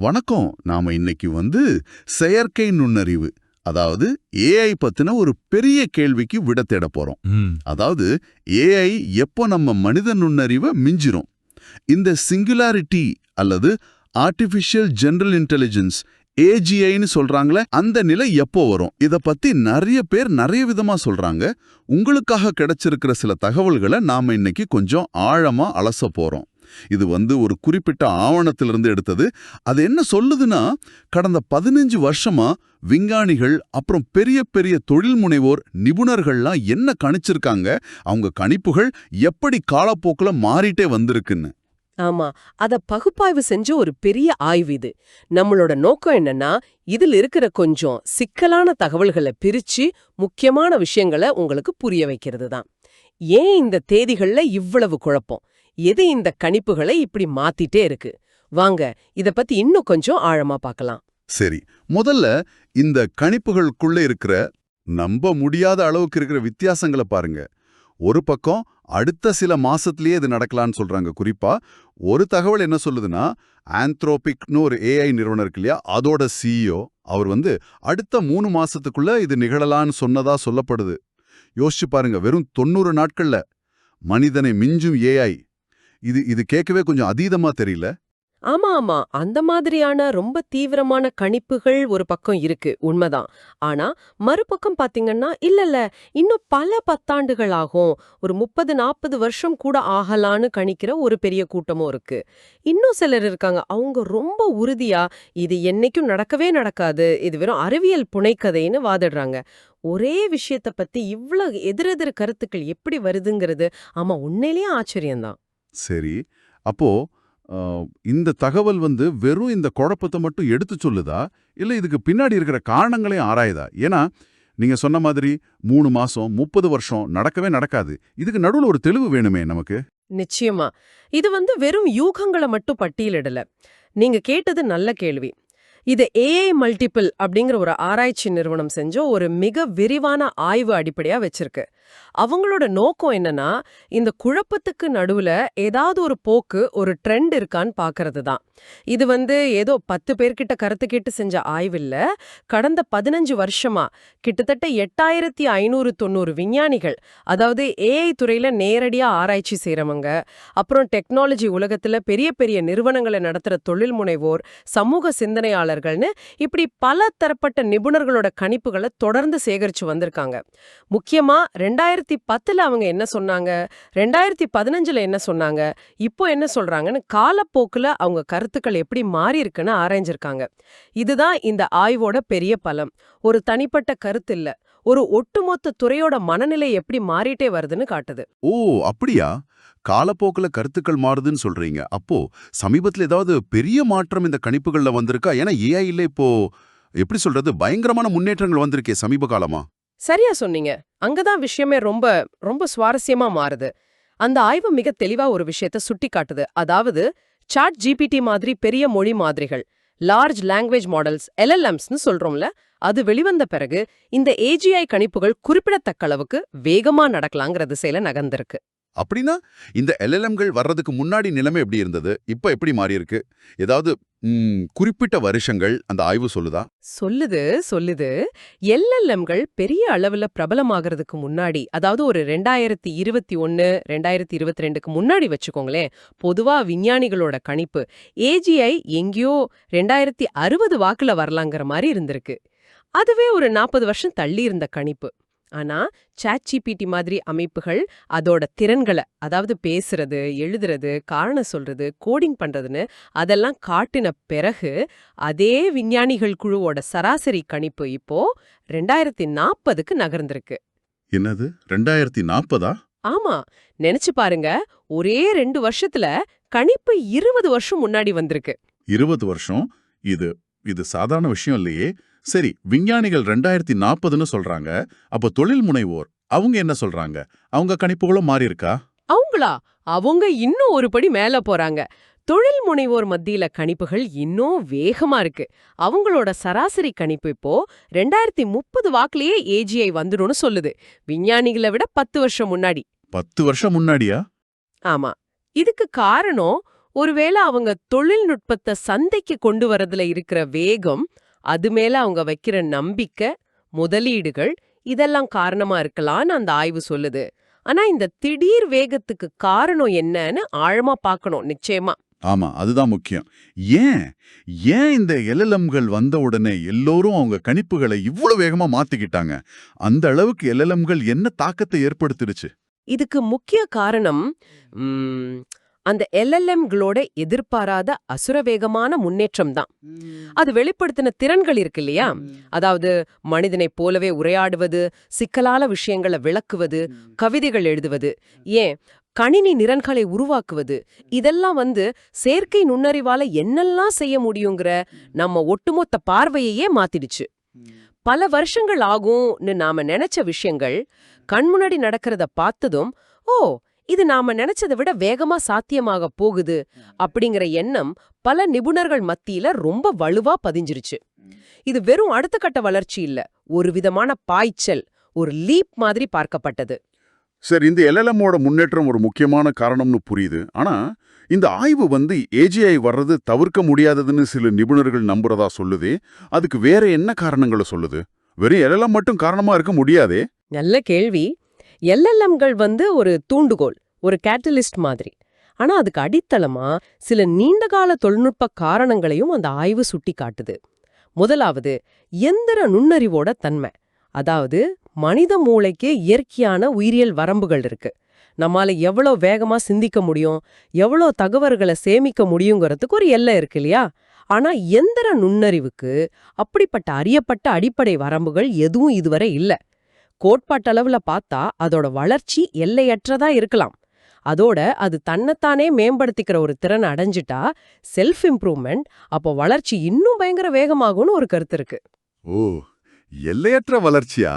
வணக்கம். நாம இன்னைக்கு வந்து செயற்கை நுண்ணறிவு அதாவது ஏஐ பத்தின ஒரு பெரிய கேள்விக்கு விட தேட போறோம். அதாவது ஏஐ எப்போ நம்ம மனித நுண்ணறிவை மிஞ்சிரும்? இந்த சிங்குலாரிட்டி அல்லது ஆர்டிஃபிஷியல் ஜெனரல் இன்டெலிஜென்ஸ் ஏஜிஐன்னு சொல்றாங்களே அந்த நிலை எப்போ வரும்? இத பத்தி நிறைய பேர் நிறைய விதமா சொல்றாங்க. உங்களுக்காக கிடைச்சிருக்கிற சில தகவல்களை நாம இன்னைக்கு கொஞ்சம் ஆழமா அலச போறோம். இது வந்து ஒரு குறிப்பிட்ட ஆவணத்திலிருந்து எடுத்தது. அது என்ன சொல்லுதுன்னா கடந்த பதினஞ்சு வருஷமா விஞ்ஞானிகள் அப்புறம் பெரிய பெரிய தொழில் முனைவோர் நிபுணர்கள்லாம் என்ன கணிச்சிருக்காங்க? அவங்க கணிப்புகள் எப்படி காலப்போக்குல மாறிட்டே வந்திருக்குன்னு. ஆமா அத பகுப்பாய்வு செஞ்ச ஒரு பெரிய ஆய்வு இது. நம்மளோட நோக்கம் என்னன்னா இதுல இருக்கிற கொஞ்சம் சிக்கலான தகவல்களை பிரிச்சு முக்கியமான விஷயங்களை உங்களுக்கு புரிய வைக்கிறது தான் ஏன் இந்த தேதிகள்ல இவ்வளவு குழப்பம்? எது இந்த கணிப்புகளை இப்படி மாத்திட்டே இருக்கு? வாங்க இத பத்தி இன்னும் கொஞ்சம் ஆழமா பார்க்கலாம் சரி முதல்ல இந்த கணிப்புகளுக்குள்ள இருக்கிற நம்ப முடியாத அளவுக்கு இருக்கிற வித்தியாசங்களை பாருங்க. ஒரு பக்கம் அடுத்த சில மாசத்திலேயே இது நடக்கலாம்னு சொல்றாங்க. குறிப்பா ஒரு தகவல் என்ன சொல்லுதுன்னா ஆந்த்ரோபிக்னு ஒரு ஏஐ நிறுவனம் இருக்கு இல்லையா? அதோட சிஇஓ அவர் வந்து அடுத்த மூணு மாசத்துக்குள்ள இது நிகழலான்னு சொன்னதா சொல்லப்படுது. யோசிச்சு பாருங்க வெறும் தொண்ணூறு நாட்கள்ல மனிதனை மிஞ்சும் ஏஐ இது இது கேட்கவே கொஞ்சம் அதீதமா தெரியல. ஆமா ஆமா. அந்த மாதிரியான ரொம்ப தீவிரமான கணிப்புகள் ஒரு பக்கம் இருக்கு உண்மைதான். ஆனா மறுபக்கம் பாத்தீங்கன்னா இல்ல இல்ல. இன்னும் பல பத்தாண்டுகள் ஆகும். ஒரு முப்பது நாற்பது வருஷம் கூட ஆகலான்னு கணிக்கிற ஒரு பெரிய கூட்டமும் இருக்கு. இன்னும் சிலர் இருக்காங்க. அவங்க ரொம்ப உறுதியா இது என்னைக்கும் நடக்கவே நடக்காது. இது வெறும் அறிவியல் புனைக்கதைன்னு வாதிடுறாங்க. ஒரே விஷயத்த பத்தி இவ்வளவு எதிரெதிர் கருத்துக்கள் எப்படி வருதுங்கிறது ஆமா உண்மையிலேயே ஆச்சரியம்தான். சரி. அப்போ இந்த தகவல் வந்து வெறும் இந்த குழப்பத்தை மட்டும் எடுத்து சொல்லுதா? இல்ல இதுக்கு பின்னாடி இருக்கிற காரணங்களையும் ஆராயுதா? ஏன்னா நீங்க சொன்ன மாதிரி மூணு மாசம் முப்பது வருஷம் நடக்கவே நடக்காது. இதுக்கு நடுவுல ஒரு தெளிவு வேணுமே நமக்கு. நிச்சயமா. இது வந்து வெறும் யூகங்களை மட்டும் பட்டியலிடல. நீங்க கேட்டது நல்ல கேள்வி. இது ஏஐ மல்டிபிள் அப்படிங்கிற ஒரு ஆராய்ச்சி நிறுவனம் செஞ்ச ஒரு மிக விரிவான ஆய்வு அடிப்படையா வச்சிருக்கு. அவங்களோட நோக்கம் என்னன்னா இந்த குழப்பத்துக்கு நடுவுல ஏதாவது ஒரு போக்கு ஒரு ட்ரெண்ட் இருக்கான்னு பாக்குறது தான். இது வந்து ஏதோ பத்து பேர்கிட்ட கருத்து கேட்டு செஞ்ச ஆய்வில்ல. கடந்த பதினஞ்சு வருஷமா கிட்டத்தட்ட எட்டாயிரத்தி ஐநூறு தொண்ணூறு விஞ்ஞானிகள் அதாவது ஏஐ துறையில நேரடியா ஆராய்ச்சி செய்றவங்க அப்புறம் டெக்னாலஜி உலகத்துல பெரிய பெரிய நிறுவனங்களை நடத்துற தொழில் முனைவோர் சமூக சிந்தனையாளர்கள்னு இப்படி பல தரப்பட்ட நிபுணர்களோட கணிப்புகளை தொடர்ந்து சேகரிச்சு வந்திருக்காங்க. முக்கியமா ரெண்டாயிரத்தி பத்துல அவங்க என்ன சொன்னாங்க? ரெண்டாயிரத்தி பதினஞ்சுல என்ன சொன்னாங்க? இப்போ என்ன சொல்றாங்கன்னு காலப்போக்குல அவங்க கருத்துக்கள் எப்படி மாறி இருக்குன்னு ஆராய்ஞ்சிருக்காங்க. இதுதான் இந்த ஆய்வோட பெரிய பலம். ஒரு தனிப்பட்ட கருத்து இல்ல. ஒரு ஒட்டுமொத்த துறையோட மனநிலை எப்படி மாறிட்டே வருதுன்னு காட்டுது. ஓ அப்படியா? காலப்போக்குல கருத்துக்கள் மாறுதுன்னு சொல்றீங்க. அப்போ சமீபத்துல ஏதாவது பெரிய மாற்றம் இந்த கணிப்புகள்ல வந்திருக்கா? ஏன்னா ஏஐ இல்ல இப்போ எப்படி சொல்றது? பயங்கரமான முன்னேற்றங்கள் வந்திருக்கே சமீப காலமா? சரியா சொன்னீங்க. அங்கதான் விஷயமே ரொம்ப ரொம்ப சுவாரஸ்யமா மாறுது. அந்த ஆய்வு மிக தெளிவா ஒரு விஷயத்த சுட்டி காட்டுது அதாவது சாட் ஜிபிடி மாதிரி பெரிய மொழி மாதிரிகள் லார்ஜ் லாங்குவேஜ் மாடல்ஸ் எல்எல்எம்ஸ்னு சொல்றோம்ல அது வெளிவந்த பிறகு இந்த ஏஜிஐ கணிப்புகள் குறிப்பிடத்தக்க அளவுக்கு வேகமா நடக்கலாங்கிற திசையில நகர்ந்திருக்கு. அப்படின்னா இந்த எல்எல்எம்கள் வர்றதுக்கு முன்னாடி நிலைமை எப்படி இருந்தது? இப்ப எப்படி மாறி இருக்கு ஏதாவது குறிப்பிட்ட வருஷங்கள் அந்த ஆய்வு சொல்லுதா? சொல்லுது சொல்லுது. எல்எல்எம்கள் பெரிய அளவுல பிரபலமாகறதுக்கு முன்னாடி அதாவது ஒரு ரெண்டாயிரத்தி இருபத்தி ஒன்னு ரெண்டாயிரத்தி இருபத்தி ரெண்டுக்கு முன்னாடி வச்சுக்கோங்களேன் பொதுவா விஞ்ஞானிகளோட கணிப்பு ஏஜிஐ எங்கேயோ ரெண்டாயிரத்தி அறுபது வாக்குல வரலாங்கிற மாதிரி இருந்திருக்கு. அதுவே ஒரு நாற்பது வருஷம் தள்ளி இருந்த கணிப்பு. ஆனா சாட்ஜிபிடி மாதிரி அமைப்புகள் அதோட திறன்களை அதாவது பேசுறது எழுதுறது காரணம் சொல்றது கோடிங் பண்றதுன்னு அதெல்லாம் காட்டின பிறகு அதே விஞ்ஞானிகள் குழுவோட சராசரி கணிப்பு இப்போ ரெண்டாயிரத்தி நாற்பதுக்கு நகர்ந்திருக்கு. என்னது? ரெண்டாயிரத்தி நாற்பதா ஆமா. நினைச்சு பாருங்க. ஒரே ரெண்டு வருஷத்துல கணிப்பு இருபது வருஷம் முன்னாடி வந்திருக்கு. இருபது வருஷம்? இது இது சாதாரண விஷயம் இல்லையே. சரி விஞ்ஞானிகள் ரெண்டாயிரத்தி நாற்பதுன்னு சொல்றாங்க. அப்போ தொழில் முனைவோர் அவங்க என்ன சொல்றாங்க? அவங்க கணிப்புகளும் மாறி இருக்கா அவங்களா? அவங்க இன்னும் ஒரு படி மேல போறாங்க. தொழில் முனைவோர் மத்தியில கணிப்புகள் இன்னும் வேகமா இருக்கு. அவங்களோட சராசரி கணிப்பு இப்போ ரெண்டாயிரத்தி முப்பது வாக்குலயே ஏஜிஐ வந்துடும்னு சொல்லுது. விஞ்ஞானிகளை விட பத்து வருஷம் முன்னாடி. பத்து வருஷம் முன்னாடியா? ஆமா. இதுக்கு காரணம் ஒருவேளை அவங்க தொழில்நுட்பத்தை சந்தைக்கு கொண்டு வரதுல இருக்கிற வேகம் அது மேல அவங்க வைக்கிற நம்பிக்கை முதலீடுகள் இதெல்லாம் காரணமா இருக்கலாம்னு அந்த ஆய்வு சொல்லுது. ஆனா இந்த திடீர் வேகத்துக்கு காரணம் என்னன்னு ஆழமா பார்க்கணும் நிச்சயமா. ஆமா அதுதான் முக்கியம். ஏன்? ஏன் இந்த எல்எல்எம்கள் வந்த உடனே எல்லோரும் அவங்க கணிப்புகளை இவ்வளவு வேகமா மாத்திக்கிட்டாங்க? அந்த அளவுக்கு எல்எல்எம்கள் என்ன தாக்கத்தை ஏற்படுத்திடுச்சு? இதுக்கு முக்கிய காரணம் அந்த எல்எல்எம்களோட எதிர்பாராத அசுரவேகமான முன்னேற்றம் தான் அது வெளிப்படுத்தின திறன்கள் இருக்கு இல்லையா? அதாவது மனிதனைப் போலவே உரையாடுவது சிக்கலான விஷயங்களை விளக்குவது கவிதைகள் எழுதுவது ஏன்? கணினி நிரல்களை உருவாக்குவது. இதெல்லாம் வந்து செயற்கை நுண்ணறிவால என்னெல்லாம் செய்ய முடியுங்கிற நம்ம ஒட்டுமொத்த பார்வையையே மாத்திடுச்சு. பல வருஷங்கள் ஆகும்னு நாம நினைச்ச விஷயங்கள் கண்முன்னாடி நடக்கிறத பார்த்ததும் ஓ இது நாம நினைச்சதை விட வேகமா சாத்தியமாக போகுது அப்படிங்கிற எண்ணம் பல நிபுணர்கள் மத்தியில ரொம்ப வலுவா பதிஞ்சிருச்சு. இது வெறும் அடுத்த கட்ட வளர்ச்சி இல்ல ஒரு விதமான பாய்ச்சல் ஒரு லீப் மாதிரி பார்க்கப்பட்டது. சரி இந்த எல்எல்எம்மோட முன்னேற்றம் ஒரு முக்கியமான காரணம்னு புரியுது. ஆனா இந்த ஆய்வு வந்து ஏஜிஐ வர்றது தவிர்க்க முடியாததுன்னு சில நிபுணர்கள் நம்புறதா சொல்லுதே அதுக்கு வேற என்ன காரணங்களை சொல்லுது? வெறும் எல்எல்எம் மட்டும் காரணமா இருக்க முடியாதே? நல்ல கேள்வி. எல்எல்எம்கள் வந்து ஒரு தூண்டுகோல் ஒரு கேட்டலிஸ்ட் மாதிரி. ஆனா அதுக்கு அடித்தளமா சில நீண்டகால தொழில்நுட்ப காரணங்களையும் அந்த ஆய்வு சுட்டி காட்டுது. முதலாவது எந்திர நுண்ணறிவோட தன்மை. அதாவது மனித மூளைக்கு இயற்கையான உயிரியல் வரம்புகள் இருக்கு. நம்மால எவ்வளோ வேகமா சிந்திக்க முடியும் எவ்வளோ தகவல்களை சேமிக்க முடியுங்கிறதுக்கு ஒரு எல்லை இருக்கு இல்லையா? ஆனா எந்திர நுண்ணறிவுக்கு அப்படிப்பட்ட அறியப்பட்ட அடிப்படை வரம்புகள் எதுவும் இதுவரை இல்ல. கோட்பாட்டளவுல பார்த்தா அதோட வளர்ச்சி எல்லையற்றதா இருக்கலாம். அதோட அது தன்னைத்தானே மேம்படுத்திக்கிற ஒரு திறனை அடைஞ்சிட்டா செல்ஃப் இம்ப்ரூவ்மெண்ட் அப்போ வளர்ச்சி இன்னும் பயங்கர வேகமாகும்னு ஒரு கருத்து இருக்கு. ஓ எல்லையற்ற வளர்ச்சியா?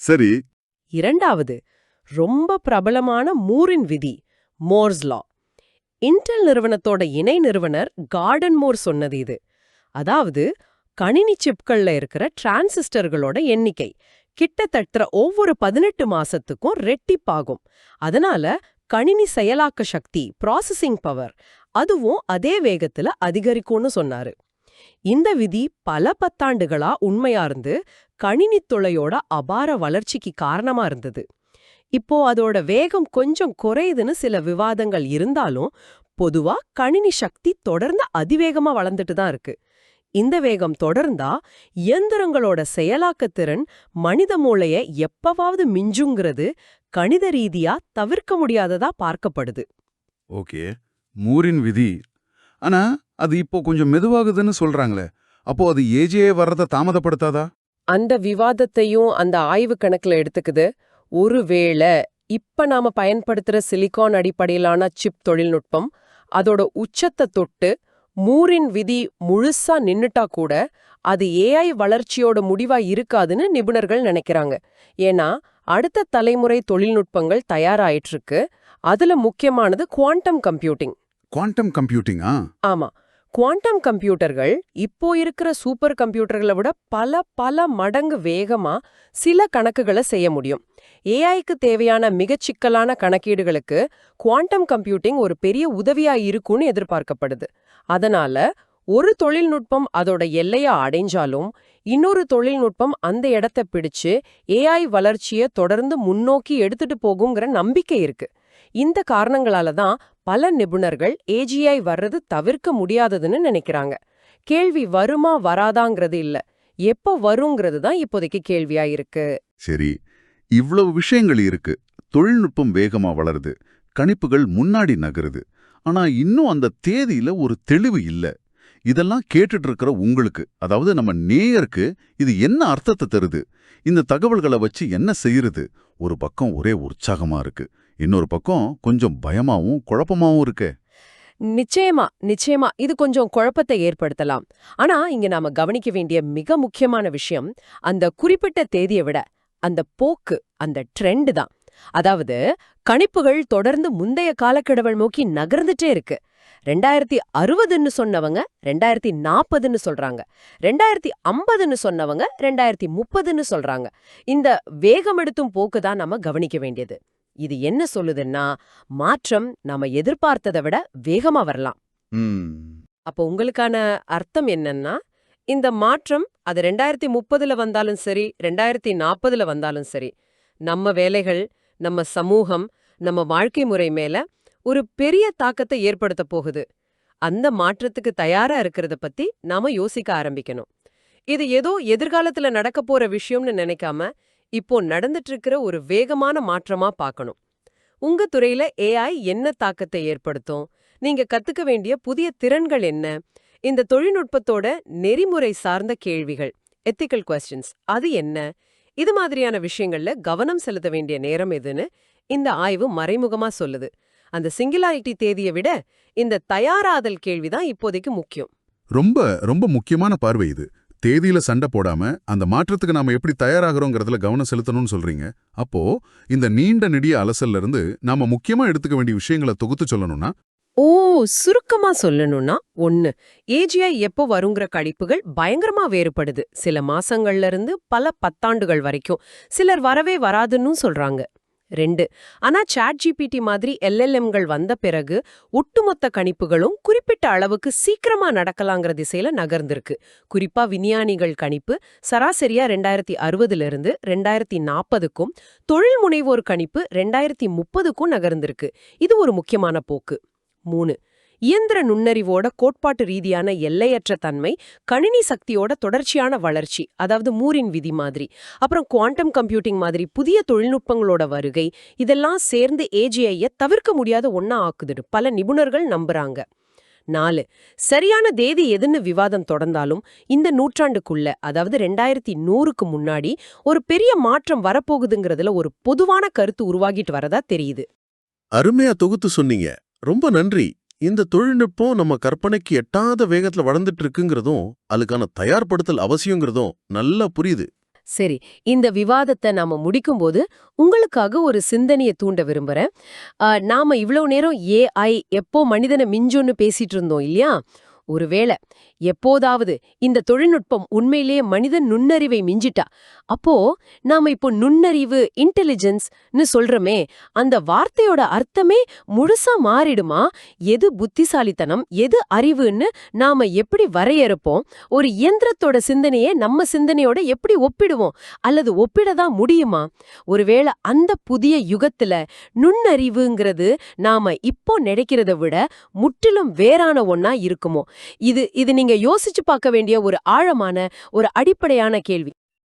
சரி. இரண்டாவது ரொம்ப பிரபலமான மூரின் விதி மோர்ஸ் லா இன்டெல் நிறுவனத்தோட இணை நிறுவனர் கார்டன் மோர் சொன்னது இது. அதாவது கணினி சிப்கள்ல இருக்கிற டிரான்சிஸ்டர்களோட எண்ணிக்கை கிட்டத்தட்ட ஒவ்வொரு பதினெட்டு மாசத்துக்கும் ரெட்டிப்பாகும். அதனால கணினி செயலாக்க சக்தி ப்ராசஸிங் பவர் அதுவும் அதே வேகத்துல அதிகரிக்கும்னு சொன்னாரு. இந்த விதி பல பத்தாண்டுகளா உண்மையா இருந்து கணினி துளையோட அபார வளர்ச்சிக்கு காரணமா இருந்தது. இப்போ அதோட வேகம் கொஞ்சம் குறையுதுன்னு சில விவாதங்கள் இருந்தாலும் பொதுவா கணினி சக்தி தொடர்ந்து அதிவேகமா வளர்ந்துட்டு தான் இருக்கு. இந்த வேகம் தொடர்ந்தா இயந்திரங்களோட செயலாக்கத் திறன் மனித மூளைய எப்பவாவது மிஞ்சுங்கிறது கணித ரீதியா தவிர்க்க முடியாததா பார்க்கப்படுது. ஓகே. மூரின் விதி. ஆனா அது இப்போ கொஞ்சம் மெதுவாகுதுன்னு சொல்றாங்களே. அப்போ அது ஏஜிஐ வர்றத தாமதப்படுத்தாதா? அந்த விவாதத்தையும் அந்த ஆய்வு கணக்குல எடுத்துக்குது. ஒருவேளை இப்ப நாம பயன்படுத்துற சிலிகான் அடிப்படையிலான சிப் தொழில்நுட்பம் அதோட உச்சத்தை தொட்டு மூரின் விதி முழுசா நின்னுட்டா கூட அது ஏஐ வளர்ச்சியோட முடிவா இருக்காதுன்னு நிபுணர்கள் நினைக்கிறாங்க. ஏன்னா அடுத்த தலைமுறை தொழில்நுட்பங்கள் தயாராயிட்டு இருக்கு அதுல முக்கியமானது குவாண்டம் கம்ப்யூட்டிங். குவாண்டம் கம்ப்யூட்டிங்கா? ஆமா. குவாண்டம் கம்ப்யூட்டர்கள் இப்போ இருக்கிற சூப்பர் கம்ப்யூட்டர்களை விட பல பல மடங்கு வேகமா சில கணக்குகளை செய்ய முடியும். ஏஐக்கு தேவையான மிகச் சிக்கலான கணக்கீடுகளுக்கு குவாண்டம் கம்ப்யூட்டிங் ஒரு பெரிய உதவியா இருக்கும்னு எதிர்பார்க்கப்படுது. அதனால ஒரு தொழில்நுட்பம் அதோட எல்லையா அடைஞ்சாலும் இன்னொரு தொழில்நுட்பம் அந்த இடத்த பிடிச்சு ஏஐ வளர்ச்சியை தொடர்ந்து முன்னோக்கி எடுத்துட்டு போகுங்கிற நம்பிக்கை இருக்கு. இந்த காரணங்களால தான் பல நிபுணர்கள் ஏஜிஐ வர்றது தவிர்க்க முடியாததுன்னு நினைக்கிறாங்க. கேள்வி வருமா வராதாங்கிறது இல்ல. எப்ப வருங்கிறது தான் இப்போதைக்கு கேள்வியா இருக்கு. சரி இவ்வளவு விஷயங்கள் இருக்கு. தொழில்நுட்பம் வேகமா வளருது. கணிப்புகள் முன்னாடி நகருது. ஆனா இன்னும் அந்த தேதியில ஒரு தெளிவு இல்ல. இதெல்லாம் கேட்டுட்டு இருக்கிற உங்களுக்கு அதாவது நம்ம நேயருக்கு இது என்ன அர்த்தத்தை தருது? இந்த தகவல்களை வச்சு என்ன செய்யறது? ஒரு பக்கம் ஒரே உற்சாகமா இருக்கு. இன்னொரு பக்கம் கொஞ்சம் பயமாவும் குழப்பமாவும் இருக்கு. நிச்சயமா நிச்சயமா. இது கொஞ்சம் குழப்பத்தை ஏற்படுத்தலாம். ஆனா இங்க நாம கவனிக்க வேண்டிய மிக முக்கியமான விஷயம் அந்த குறிப்பிட்ட தேதியை விட அந்த போக்கு அந்த ட்ரெண்ட் தான். அதாவது கணிப்புகள் தொடர்ந்து முந்தைய காலக்கெடுவல் நோக்கி நகர்ந்துட்டே இருக்கு. ரெண்டாயிரத்தி அறுபதுன்னு சொன்னவங்க ரெண்டாயிரத்தி நாற்பதுன்னு சொல்றாங்க. ரெண்டாயிரத்தி ஐம்பதுன்னு சொன்னவங்க ரெண்டாயிரத்தி முப்பதுன்னு சொல்றாங்க. இந்த வேகமெடுத்தும் போக்கு தான் நம்ம கவனிக்க வேண்டியது. இது என்ன சொல்லுதுன்னா மாற்றம் நாம எதிர்பார்த்ததை விட வேகமா வரலாம். அப்போ உங்களுக்கான அர்த்தம் என்னன்னா இந்த மாற்றம் அது ரெண்டாயிரத்தி முப்பதுல வந்தாலும் சரி ரெண்டாயிரத்தி நாற்பதுல வந்தாலும் சரி நம்ம வேலைகள் நம்ம சமூகம் நம்ம வாழ்க்கை முறை மேல ஒரு பெரிய தாக்கத்தை ஏற்படுத்த போகுது. அந்த மாற்றத்துக்கு தயாரா இருக்கிறத பத்தி நாம யோசிக்க ஆரம்பிக்கணும். இது ஏதோ எதிர்காலத்துல நடக்க போற விஷயம்னு நினைக்காம இப்போ நடந்துட்டு இருக்கிற ஒரு வேகமான மாற்றமா பார்க்கணும் உங்க துறையில ஏஐ என்ன தாக்கத்தை ஏற்படுத்தும்? நீங்க கத்துக்க வேண்டிய புதிய திறன்கள் என்ன? இந்த தொழில்நுட்பத்தோட நெறிமுறை சார்ந்த கேள்விகள் எத்திக்கல் கொஸ்டின்ஸ் அது என்ன? இது மாதிரியான விஷயங்கள்ல கவனம் செலுத்த வேண்டிய நேரம் எதுன்னு இந்த ஆய்வு மறைமுகமா சொல்லுது. அந்த சிங்குலாரிட்டி தேதியை விட இந்த தயாராதல் கேள்விதான் இப்போதைக்கு முக்கியம். ரொம்ப ரொம்ப முக்கியமான பார்வை இது. தேதியில சண்டை போடாம அந்த மாற்றத்துக்கு நாம எப்படி தயாராகிறோங்கிறதுல கவனம் செலுத்தணும்னு சொல்றீங்க. அப்போ இந்த நீண்ட நெடிய அலசல்ல இருந்து நாம முக்கியமா எடுத்துக்க வேண்டிய விஷயங்களை தொகுத்து சொல்லணும்னா ஓ சுருக்கமா சொல்லணும்னா ஒன்னு ஏஜிஐ எப்போ வருங்கிற கணிப்புகள் பயங்கரமா வேறுபடுது. சில மாசங்கள்ல இருந்து பல பத்தாண்டுகள் வரைக்கும். சிலர் வரவே வராதுன்னு சொல்றாங்க. ரெண்டு ஆனா சாட் ஜிபிடி மாதிரி எல்எல்எம்கள் வந்த பிறகு ஒட்டுமொத்த கணிப்புகளும் குறிப்பிட்ட அளவுக்கு சீக்கிரமா நடக்கலாங்கிற திசையில நகர்ந்திருக்கு. குறிப்பா விஞ்ஞானிகள் கணிப்பு சராசரியா ரெண்டாயிரத்தி அறுபதுல இருந்து ரெண்டாயிரத்தி நாற்பதுக்கும் தொழில் முனைவோர் கணிப்பு ரெண்டாயிரத்தி முப்பதுக்கும் நகர்ந்திருக்கு. இது ஒரு முக்கியமான போக்கு. மூணு. இயந்திர நுண்ணறிவோட கோட்பாட்டு ரீதியான எல்லையற்ற தன்மை கணினி சக்தியோட தொடர்ச்சியான வளர்ச்சி அதாவது மூரின் விதி மாதிரி. அப்புறம் குவாண்டம் கம்ப்யூட்டிங் மாதிரி புதிய தொழில்நுட்பங்களோட வருகை இதெல்லாம் சேர்ந்து ஏஜிஐயை தவிர்க்க முடியாத ஒன்றா ஆக்குதுன்னு பல நிபுணர்கள் நம்புறாங்க. நாலு. சரியான தேதி எதுன்னு விவாதம் தொடர்ந்தாலும் இந்த நூற்றாண்டுக்குள்ள அதாவது ரெண்டாயிரத்தி நூறுக்கு முன்னாடி ஒரு பெரிய மாற்றம் வரப்போகுதுங்கிறதுல ஒரு பொதுவான கருத்து உருவாகிட்டு வரதா தெரியுது. அருமையா தொகுத்து சொன்னீங்க. ரொம்ப நன்றி. இந்த தொழில்நுட்பம் நம்ம கற்பனைக்கு எட்டாத வேகத்துல வளர்ந்துட்டு இருக்குங்கிறதும் அதுக்கான தயார்படுத்தல் அவசியங்கிறதும் நல்லா புரியுது. சரி இந்த விவாதத்தை நாம முடிக்கும்போது உங்களுக்காக ஒரு சிந்தனையை தூண்ட விரும்புறேன். நாம இவ்வளவு நேரம் ஏஐ எப்போ மனிதனை மிஞ்சுன்னு பேசிட்டு இருந்தோம் இல்லையா? ஒருவேளை எப்போதாவது இந்த தொழில்நுட்பம் உண்மையிலேயே மனித நுண்ணறிவை மிஞ்சிட்டா? அப்போ நாம இப்போ நுண்ணறிவு இன்டெலிஜென்ஸ்னு சொல்றோமே அந்த வார்த்தையோட அர்த்தமே முழுசா மாறிடுமா? எது புத்திசாலித்தனம் எது அறிவுன்னு நாம எப்படி வரையறுப்போம்? ஒரு இயந்திரத்தோட சிந்தனையை நம்ம சிந்தனையோட எப்படி ஒப்பிடுவோம்? அல்லது ஒப்பிடதான் முடியுமா? ஒருவேளை அந்த புதிய யுகத்துல நுண்ணறிவுங்கிறது நாம இப்போ நினைக்கிறத விட முற்றிலும் வேறான ஒன்னா இருக்குமோ? இது இது நீங்க யோசிச்சு பார்க்க வேண்டிய ஒரு ஆழமான ஒரு அடிப்படையான கேள்வி.